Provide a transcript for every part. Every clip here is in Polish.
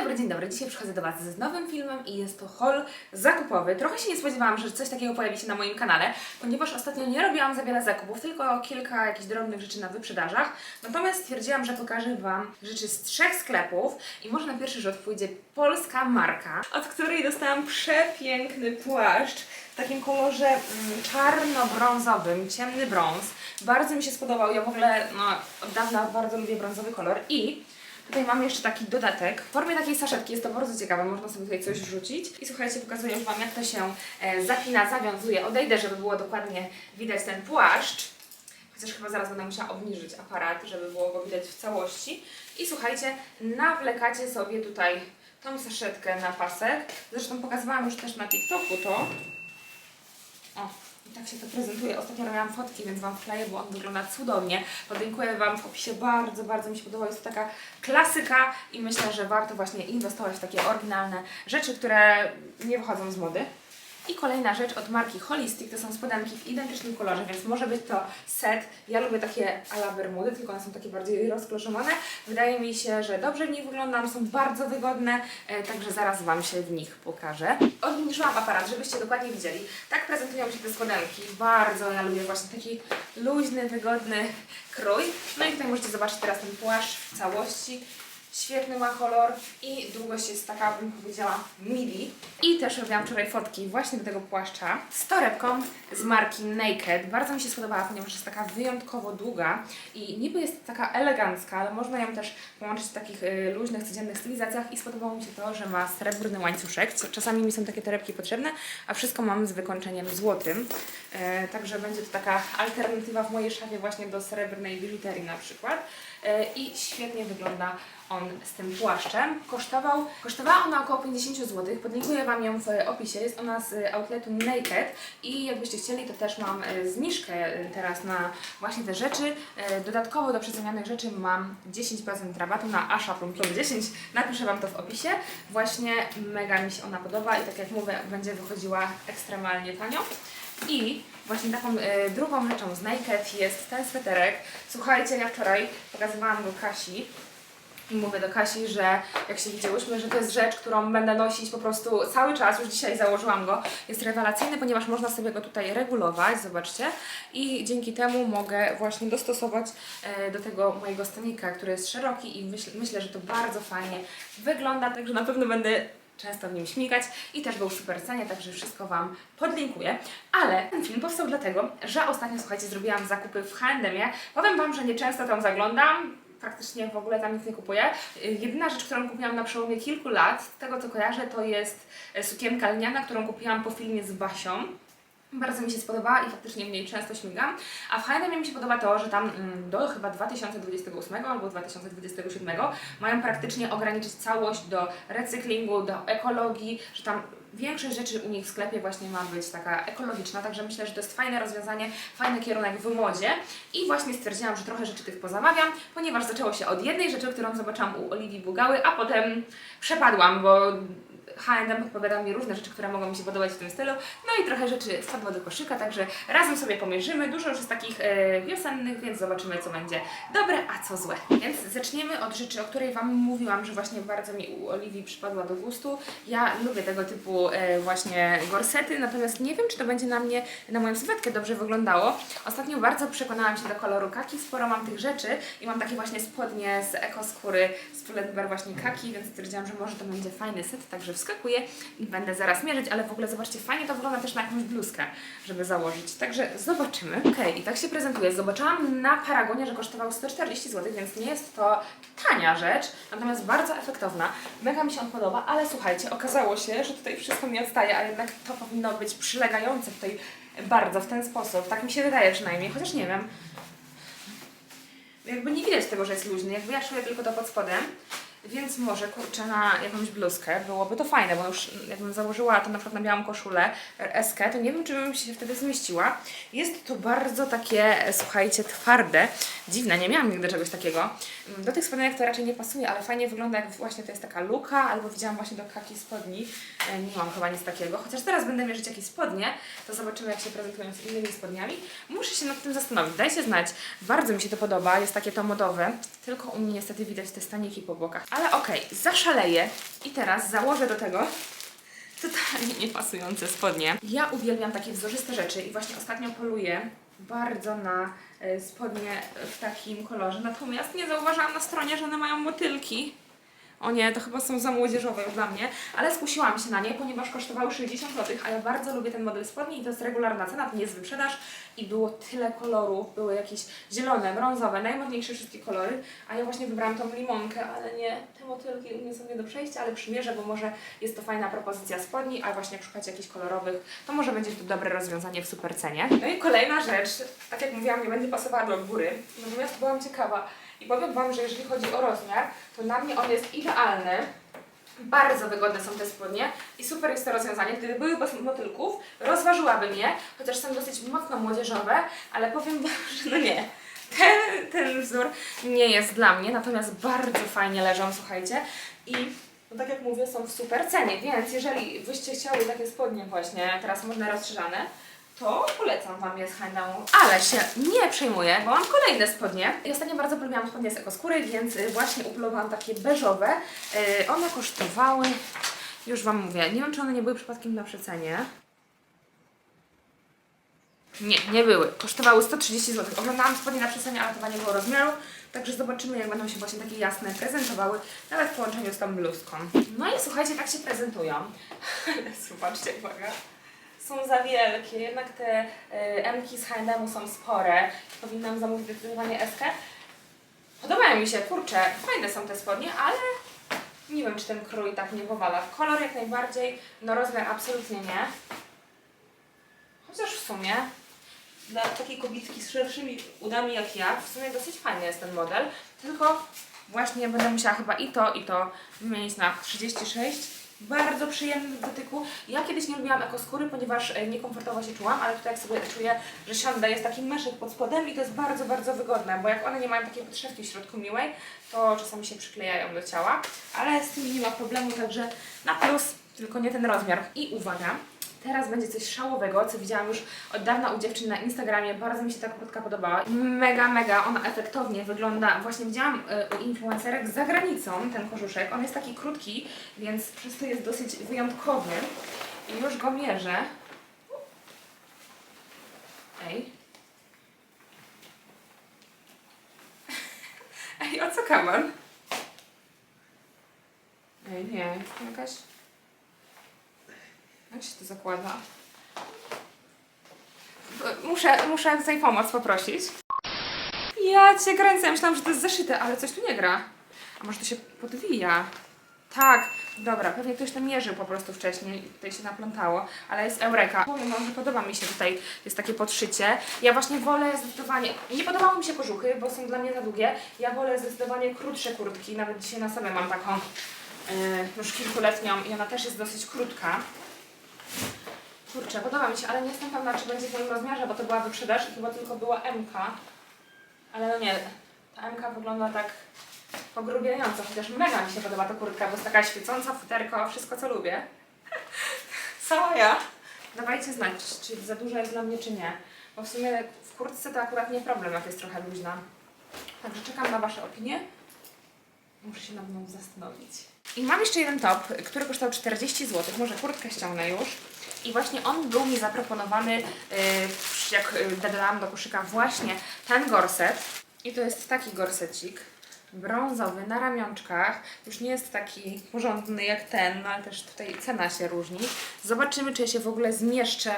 dobry, dzień dobry. Dzisiaj przychodzę do Was z nowym filmem i jest to haul zakupowy. Trochę się nie spodziewałam, że coś takiego pojawi się na moim kanale, ponieważ ostatnio nie robiłam za wiele zakupów, tylko kilka jakichś drobnych rzeczy na wyprzedażach. Natomiast stwierdziłam, że pokażę Wam rzeczy z trzech sklepów i może na pierwszy rzut pójdzie polska marka, od której dostałam przepiękny płaszcz w takim kolorze mm, czarno-brązowym, ciemny brąz. Bardzo mi się spodobał. Ja w ogóle no, od dawna bardzo lubię brązowy kolor i Tutaj mam jeszcze taki dodatek. W formie takiej saszetki jest to bardzo ciekawe, można sobie tutaj coś wrzucić. I słuchajcie, pokazuję już Wam jak to się e, zapina, zawiązuje. Odejdę, żeby było dokładnie widać ten płaszcz. Chociaż chyba zaraz będę musiała obniżyć aparat, żeby było go widać w całości. I słuchajcie, nawlekacie sobie tutaj tą saszetkę na pasek. Zresztą pokazywałam już też na TikToku to. O, tak się to prezentuje. Ostatnio robiłam fotki, więc Wam wkleję, bo on wygląda cudownie. Podlinkuję Wam w opisie. Bardzo, bardzo mi się podoba. Jest to taka klasyka i myślę, że warto właśnie inwestować w takie oryginalne rzeczy, które nie wychodzą z mody. I kolejna rzecz od marki Holistic, to są spodenki w identycznym kolorze, więc może być to set. Ja lubię takie a la bermudy, tylko one są takie bardziej rozkloszowane. Wydaje mi się, że dobrze w nich wyglądam, są bardzo wygodne, e, także zaraz Wam się w nich pokażę. Odmniejszyłam aparat, żebyście dokładnie widzieli. Tak prezentują się te spodenki. Bardzo ja lubię właśnie taki luźny, wygodny krój. No i tutaj możecie zobaczyć teraz ten płaszcz w całości. Świetny ma kolor i długość jest taka, bym powiedziała, midi. I też robiłam wczoraj fotki właśnie do tego płaszcza z torebką z marki Naked. Bardzo mi się spodobała, ponieważ jest taka wyjątkowo długa i niby jest taka elegancka, ale można ją też połączyć w takich y, luźnych, codziennych stylizacjach i spodobało mi się to, że ma srebrny łańcuszek. Czasami mi są takie torebki potrzebne, a wszystko mam z wykończeniem złotym. E, także będzie to taka alternatywa w mojej szafie właśnie do srebrnej biżuterii na przykład. E, I świetnie wygląda on z tym płaszczem. Kosztował, kosztowała ona około 50 zł. Podlinkuję Wam ją w opisie. Jest ona z outletu Naked i jakbyście chcieli, to też mam e, zniżkę e, teraz na właśnie te rzeczy. Dodatkowo do przecenianych rzeczy mam 10% rabatu na Asha Plum Plum 10. Napiszę Wam to w opisie. Właśnie mega mi się ona podoba i tak jak mówię, będzie wychodziła ekstremalnie tanio. I właśnie taką e, drugą rzeczą z Naked jest ten sweterek. Słuchajcie, ja wczoraj pokazywałam go Kasi i mówię do Kasi, że jak się widziałyśmy, że to jest rzecz, którą będę nosić po prostu cały czas, już dzisiaj założyłam go. Jest rewelacyjny, ponieważ można sobie go tutaj regulować, zobaczcie. I dzięki temu mogę właśnie dostosować e, do tego mojego stanika, który jest szeroki i myśl, myślę, że to bardzo fajnie wygląda, także na pewno będę często w nim śmigać i też był super cenie, także wszystko Wam podlinkuję. Ale ten film powstał dlatego, że ostatnio, słuchajcie, zrobiłam zakupy w H&M-ie. Powiem Wam, że nieczęsto tam zaglądam, praktycznie w ogóle tam nic nie kupuję. Jedyna rzecz, którą kupiłam na przełomie kilku lat, z tego co kojarzę, to jest sukienka lniana, którą kupiłam po filmie z Basią. Bardzo mi się spodobała i faktycznie w niej często śmigam. A w H&M mi się podoba to, że tam mm, do chyba 2028 albo 2027 mają praktycznie ograniczyć całość do recyklingu, do ekologii, że tam większość rzeczy u nich w sklepie właśnie ma być taka ekologiczna, także myślę, że to jest fajne rozwiązanie, fajny kierunek w modzie i właśnie stwierdziłam, że trochę rzeczy tych pozamawiam, ponieważ zaczęło się od jednej rzeczy, którą zobaczyłam u Oliwii Bugały, a potem przepadłam, bo H&M podpowiada mi różne rzeczy, które mogą mi się podobać w tym stylu. No i trochę rzeczy wpadło do koszyka, także razem sobie pomierzymy. Dużo już jest takich e, wiosennych, więc zobaczymy, co będzie dobre, a co złe. Więc zaczniemy od rzeczy, o której Wam mówiłam, że właśnie bardzo mi u Oliwii przypadła do gustu. Ja lubię tego typu e, właśnie gorsety, natomiast nie wiem, czy to będzie na mnie, na moją sylwetkę dobrze wyglądało. Ostatnio bardzo przekonałam się do koloru kaki, sporo mam tych rzeczy i mam takie właśnie spodnie z ekoskóry, z Pull&Bear właśnie kaki, więc stwierdziłam, że może to będzie fajny set, także wskakuję i będę zaraz mierzyć, ale w ogóle zobaczcie, fajnie to wygląda też na jakąś bluzkę, żeby założyć, także zobaczymy. Okej, i tak się prezentuje. Zobaczyłam na Paragonie, że kosztował 140 zł, więc nie jest to tania rzecz, natomiast bardzo efektowna. Mega mi się on podoba, ale słuchajcie, okazało się, że tutaj wszystko mi odstaje, a jednak to powinno być przylegające tutaj bardzo w ten sposób. Tak mi się wydaje przynajmniej, chociaż nie wiem. Jakby nie widać tego, że jest luźny, jakby ja czuję tylko to pod spodem. Więc może kurczę na jakąś bluzkę byłoby to fajne, bo już jakbym założyła to na przykład na białą koszulę SK, to nie wiem, czy bym się wtedy zmieściła. Jest to bardzo takie, e, słuchajcie, twarde, dziwne, nie miałam nigdy czegoś takiego. Mm, Do tych spodenek to raczej nie pasuje, ale fajnie wygląda, jak właśnie to jest taka luka, albo widziałam właśnie do kaki spodni. E, Nie mam chyba nic takiego, chociaż teraz będę mierzyć jakieś spodnie, to zobaczymy, jak się prezentują z innymi spodniami. Muszę się nad tym zastanowić, dajcie znać. Bardzo mi się to podoba, jest takie to modowe, tylko u mnie niestety widać te staniki po bokach. Ale okej, zaszaleję I teraz założę do tego totalnie niepasujące spodnie. Ja uwielbiam takie wzorzyste rzeczy i właśnie ostatnio poluję bardzo na e, spodnie w takim kolorze. Natomiast nie zauważyłam na stronie, że one mają motylki. O nie, to chyba są za młodzieżowe już dla mnie, ale skusiłam się na nie, ponieważ kosztowały 60 zł, a ja bardzo lubię ten model spodni i to jest regularna cena, to nie jest wyprzedaż i było tyle kolorów, były jakieś zielone, brązowe, najmodniejsze wszystkie kolory, a ja właśnie wybrałam tą limonkę, ale nie, te motylki nie są nie do przejścia, ale przymierzę, bo może jest to fajna propozycja spodni, a właśnie jak szukacie jakichś kolorowych, to może będzie to dobre rozwiązanie w super cenie. No i kolejna rzecz, tak jak mówiłam, nie będzie pasowała do góry, natomiast byłam ciekawa, i powiem Wam, że jeżeli chodzi o rozmiar, to na mnie on jest idealny. Bardzo wygodne są te spodnie i super jest to rozwiązanie. Gdyby były bez motylków, rozważyłabym je, chociaż są dosyć mocno młodzieżowe, ale powiem Wam, że no nie. Ten, ten wzór nie jest dla mnie, natomiast bardzo fajnie leżą, słuchajcie. I no tak jak mówię, są w super cenie, więc jeżeli byście chciały takie spodnie właśnie, teraz modne rozszerzane, to polecam Wam je z H&M. Ale się nie przejmuję, bo mam kolejne spodnie. I ostatnio bardzo polubiłam spodnie z ekoskóry, więc y, właśnie upolowałam takie beżowe. Y, One kosztowały, już Wam mówię, nie wiem czy one nie były przypadkiem na przecenie. Nie, nie były. Kosztowały 130 zł. Oglądałam spodnie na przecenie, ale chyba nie było rozmiaru. Także zobaczymy, jak będą się właśnie takie jasne prezentowały, nawet w połączeniu z tą bluzką. No i słuchajcie, tak się prezentują. Zobaczcie, uwaga są za wielkie, jednak te y, M-ki z H&M są spore. Powinnam zamówić zdecydowanie S-kę. Podobają mi się, kurczę, fajne są te spodnie, ale nie wiem, czy ten krój tak nie powala. Kolor jak najbardziej, no rozmiar absolutnie nie. Chociaż w sumie dla takiej kobietki z szerszymi udami jak ja, w sumie dosyć fajny jest ten model, tylko właśnie będę musiała chyba i to, i to wymienić na 36. Bardzo przyjemny w dotyku. Ja kiedyś nie lubiłam ekoskóry, ponieważ e, niekomfortowo się czułam, ale tutaj jak sobie czuję, że siądę, jest taki myszek pod spodem i to jest bardzo, bardzo wygodne, bo jak one nie mają takiej podszewki w środku miłej, to czasami się przyklejają do ciała, ale z tym nie ma problemu, także na plus, tylko nie ten rozmiar. I uwaga, Teraz będzie coś szałowego, co widziałam już od dawna u dziewczyn na Instagramie. Bardzo mi się ta kurtka podobała. Mega, mega ona efektownie wygląda. Właśnie widziałam y, u influencerek za granicą ten korzuszek. On jest taki krótki, więc przez to jest dosyć wyjątkowy. I już go mierzę. Ej. Ej, o co kaman? Ej, nie, jakaś... Jak się to zakłada? Muszę, muszę tutaj pomoc poprosić. Ja cię kręcę, myślałam, że to jest zaszyte, ale coś tu nie gra. A może to się podwija? Tak, dobra, pewnie ktoś to mierzył po prostu wcześniej, tutaj się naplątało, ale jest Eureka. Powiem wam, że podoba mi się tutaj, jest takie podszycie. Ja właśnie wolę zdecydowanie, nie podobały mi się kożuchy, bo są dla mnie za długie. Ja wolę zdecydowanie krótsze kurtki, nawet dzisiaj na sobie mam taką yy, już kilkuletnią i ona też jest dosyć krótka. Kurczę, podoba mi się, ale nie jestem pewna, czy będzie w moim rozmiarze, bo to była wyprzedaż i chyba tylko była MK. Ale no nie, ta MK wygląda tak pogrubiająco, chociaż mega mi się podoba ta kurtka, bo jest taka świecąca, futerko, wszystko co lubię. Cała ja. Dawajcie znać, czy za duża jest dla mnie, czy nie. Bo w sumie w kurtce to akurat nie problem, jak jest trochę luźna. Także czekam na Wasze opinie. Muszę się nad nią zastanowić. I mam jeszcze jeden top, który kosztował 40 zł. Może kurtkę ściągnę już. I właśnie on był mi zaproponowany, yy, jak yy, dodałam do koszyka właśnie ten gorset. I to jest taki gorsecik brązowy na ramionczkach. Już nie jest taki porządny jak ten, no ale też tutaj cena się różni. Zobaczymy, czy ja się w ogóle zmieszczę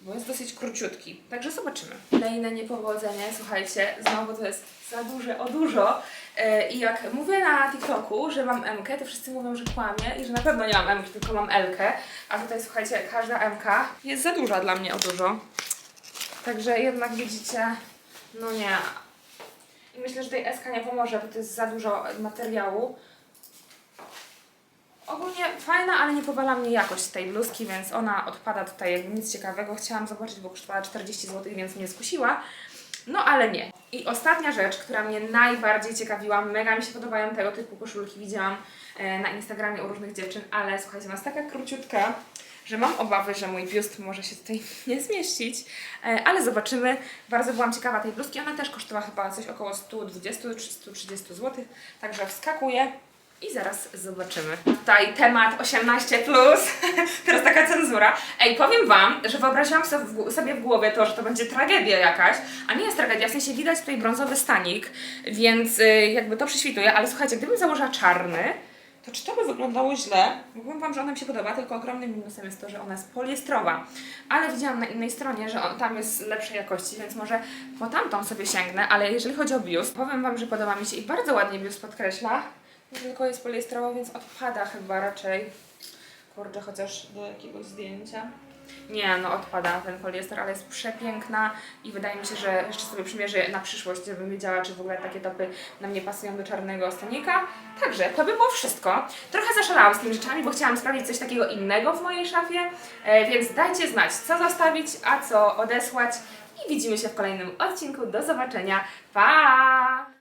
bo jest dosyć króciutki. Także zobaczymy. Kolejne niepowodzenie, słuchajcie, znowu to jest za duże, o dużo. E, I jak mówię na TikToku, że mam M, to wszyscy mówią, że kłamię i że na pewno nie mam M, tylko mam L. A tutaj słuchajcie, każda M jest za duża dla mnie o dużo. Także jednak widzicie, no nie. I myślę, że tej SK nie pomoże, bo to jest za dużo materiału. Ogólnie fajna, ale nie powala mnie jakość tej bluzki, więc ona odpada tutaj jakby nic ciekawego. Chciałam zobaczyć, bo kosztowała 40 zł, więc mnie skusiła. No ale nie. I ostatnia rzecz, która mnie najbardziej ciekawiła, mega mi się podobają tego typu koszulki, widziałam e, na Instagramie u różnych dziewczyn, ale słuchajcie, ona jest taka króciutka, że mam obawy, że mój biust może się tutaj nie zmieścić, e, ale zobaczymy. Bardzo byłam ciekawa tej bluzki, ona też kosztowała chyba coś około 120 czy 130 zł, także wskakuję I zaraz zobaczymy. Tutaj temat 18, plus. teraz taka cenzura. Ej, powiem Wam, że wyobraziłam sobie w, głowie to, że to będzie tragedia jakaś, a nie jest tragedia, w sensie widać tutaj brązowy stanik, więc y, jakby to prześwituje, ale słuchajcie, gdybym założyła czarny, to czy to by wyglądało źle? Mówiłam Wam, że ona mi się podoba, tylko ogromnym minusem jest to, że ona jest poliestrowa. Ale widziałam na innej stronie, że on tam jest lepszej jakości, więc może po tamtą sobie sięgnę, ale jeżeli chodzi o biust, powiem Wam, że podoba mi się i bardzo ładnie biust podkreśla. Tylko jest poliestrowa, więc odpada chyba raczej. Kurczę, chociaż do jakiegoś zdjęcia. Nie, no odpada ten poliester, ale jest przepiękna i wydaje mi się, że jeszcze sobie przymierzę na przyszłość, żebym wiedziała, czy w ogóle takie topy na mnie pasują do czarnego stanika. Także to by było wszystko. Trochę zaszalałam z tymi rzeczami, bo chciałam sprawdzić coś takiego innego w mojej szafie, e, więc dajcie znać, co zostawić, a co odesłać i widzimy się w kolejnym odcinku. Do zobaczenia. Pa!